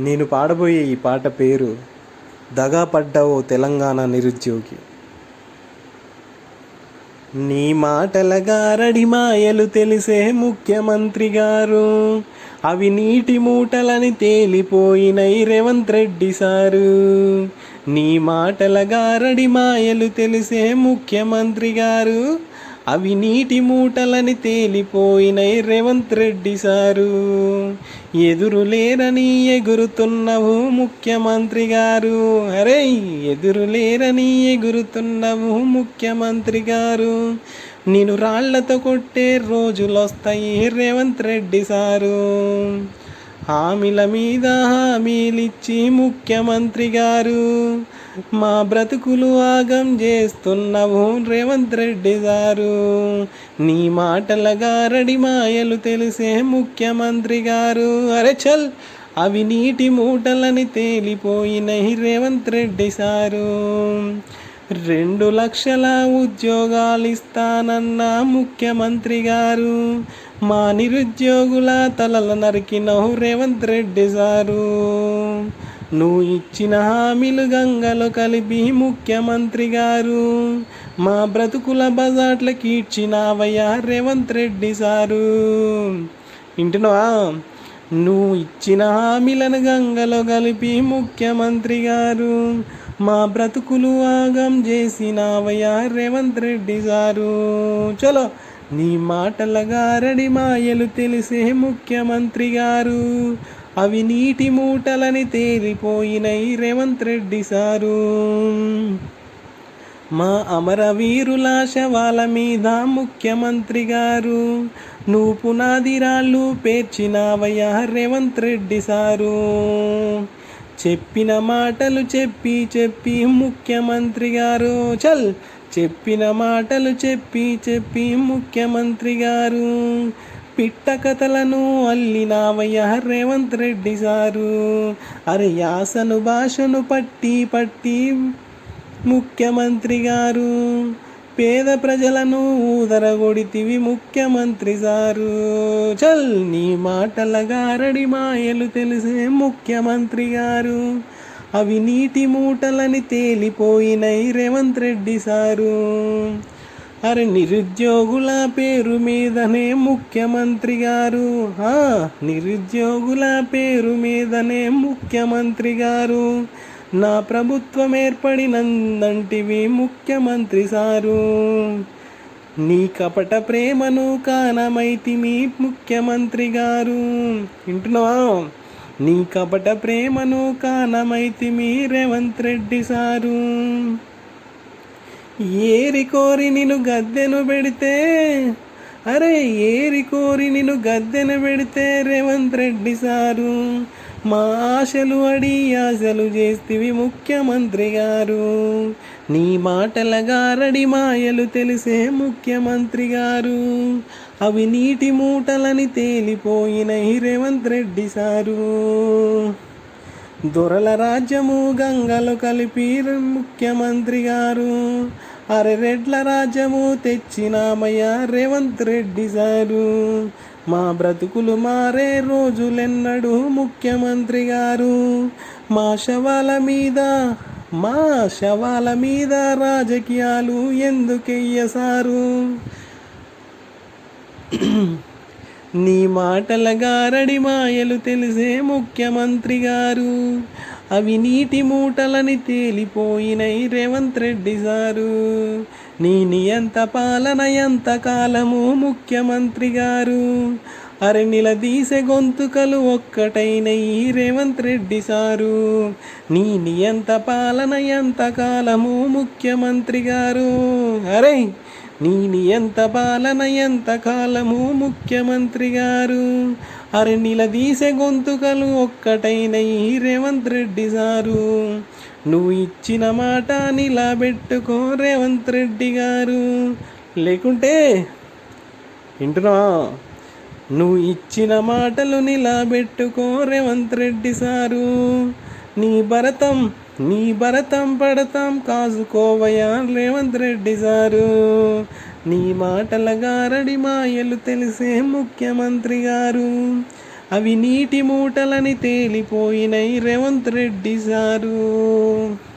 నేను పాడబోయే ఈ పాట పేరు దగాపడ్డావో తెలంగాణ నిరుద్యోగి. నీ మాటల గారడి మాయలు తెలిసే ముఖ్యమంత్రి గారు అవి నీటి మూటలని తేలిపోయినై రేవంత్ రెడ్డి సారు. నీ మాటల గారడి మాయలు తెలిసే ముఖ్యమంత్రి గారు అవి నీటి మూటలని తేలిపోయిన రేవంత్ రెడ్డి సారు. ఎదురు లేరని ఎగురుతున్నవు ముఖ్యమంత్రి గారు. అరే ఎదురు లేరని ఎగురుతున్నవు ముఖ్యమంత్రి గారు. నేను రాళ్ళతో కొట్టే రోజులొస్తాయి రేవంత్ రెడ్డి సారు. హామీల మీద హామీలిచ్చి ముఖ్యమంత్రి గారు. మా బ్రతుకులు ఆగం చేస్తున్నావు రేవంత్ రెడ్డి గారు. నీ మాటల గారడి మాయలు తెలిసే ముఖ్యమంత్రి గారు. అరే చల్ అవి నీటి మూటలని తేలిపోయినై రేవంత్ రెడ్డి సారు. రెండు లక్షల ఉద్యోగాలు ఇస్తానన్న ముఖ్యమంత్రి గారు మా నిరుద్యోగుల తలల నరికినవు రేవంత్ రెడ్డి సారు. నువ్వు ఇచ్చిన హామీలు గంగలో కలిపి ముఖ్యమంత్రి గారు మా బ్రతుకుల బజాట్లకి ఇచ్చినావయ్యా రేవంత్ రెడ్డి సారు. వింటున్నావా? నువ్వు ఇచ్చిన హామీలను గంగలో కలిపి ముఖ్యమంత్రి గారు మా బ్రతుకులు ఆగం చేసినావయ్యా రేవంత్ రెడ్డి గారు. చలో నీ మాటల గారడి మాయలు తెలిసే ముఖ్యమంత్రి గారు. అవి నీటి మూటలని తేలిపోయినై రేవంత్ రెడ్డి సారు. మా అమరవీరుల శవాల మీద ముఖ్యమంత్రి గారు. నువ్వు పునాది రాళ్ళు పేర్చినావయ్యా రేవంత్ రెడ్డి సారు. చెప్పిన మాటలు చెప్పి చెప్పి ముఖ్యమంత్రి గారు. చల్. చెప్పిన మాటలు చెప్పి చెప్పి ముఖ్యమంత్రి గారు. పిట్ట కథలను అల్లినావయ్య రేవంత్ రెడ్డి సారు. అరే యాసను భాషను పట్టి పట్టి ముఖ్యమంత్రి గారు. పేద ప్రజలను ఊదరగొడితివి ముఖ్యమంత్రి సారు. చల్ నీ మాటల గారడి మాయలు తెలిసే ముఖ్యమంత్రి గారు. అవి నీటి మూటలని తేలిపోయినై రేవంత్ రెడ్డి సారు. అరే నిరుద్యోగుల పేరు మీదనే ముఖ్యమంత్రి గారు. నిరుద్యోగుల పేరు మీదనే ముఖ్యమంత్రి గారు. నా ప్రభుత్వం ఏర్పడినందంటివి ముఖ్యమంత్రి సారు. నీ కపట ప్రేమను కానమైతిమి ముఖ్యమంత్రి గారు. వింటున్నావా? నీ కపట ప్రేమను కానమైతిమి రేవంత్ రెడ్డి సారు. ఏరి కోరి నిన్ను గద్దెను పెడితే అరే ఏరి కోరి నిన్ను గద్దెను పెడితే రేవంత్ రెడ్డి సారు. మా ఆశలు అడి ఆశలు చేస్తివి ముఖ్యమంత్రి గారు. నీ మాటల గారడి మాయలు తెలిసే ముఖ్యమంత్రి గారు. అవి నీటి మూటలని తేలిపోయిన రేవంత్ రెడ్డి సారు. దొరల రాజ్యము గంగలు కలిపి ముఖ్యమంత్రి గారు. అరెరెడ్ల రాజ్యము తెచ్చినామయ్య రేవంత్ రెడ్డి సారు. మా బ్రతుకులు మారే రోజులెన్నడు ముఖ్యమంత్రి గారు. మా శవాల మీద మా శవాల మీద రాజకీయాలు ఎందుకెయ్యసారు నీ మాటల గారడి మాయలు తెలిసే ముఖ్యమంత్రి గారు. అవి నీటి మూటలని తేలిపోయినై రేవంత్ రెడ్డి సారు. నీ నియంత పాలన ఎంత కాలము ముఖ్యమంత్రి గారు. అరే నిలదీసే గొంతుకలు ఒక్కటైనయి రేవంత్ రెడ్డి సారు. నీ నియంత పాలన ఎంత కాలము ముఖ్యమంత్రి గారు. అరే నీ ఎంత పాలన ఎంత కాలము ముఖ్యమంత్రి గారు? అరే నిలదీసే గొంతుకలు ఒక్కటైనయి రేవంత్ రెడ్డి సారు. నువ్వు ఇచ్చిన మాట నిలబెట్టుకో రేవంత్ రెడ్డి గారు. లేకుంటే వింటున్నా నువ్వు ఇచ్చిన మాటలు నిలబెట్టుకో రేవంత్ రెడ్డి సారు. నీ భరతం నీ భరతం పడతాం కాసుకోవయ్యా రేవంత్ రెడ్డి సారు. నీ మాటల గారడి మాయలు తెలిసే ముఖ్యమంత్రి గారు. అవి నీటి మూటలని తేలిపోయినై రేవంత్ రెడ్డి సారు.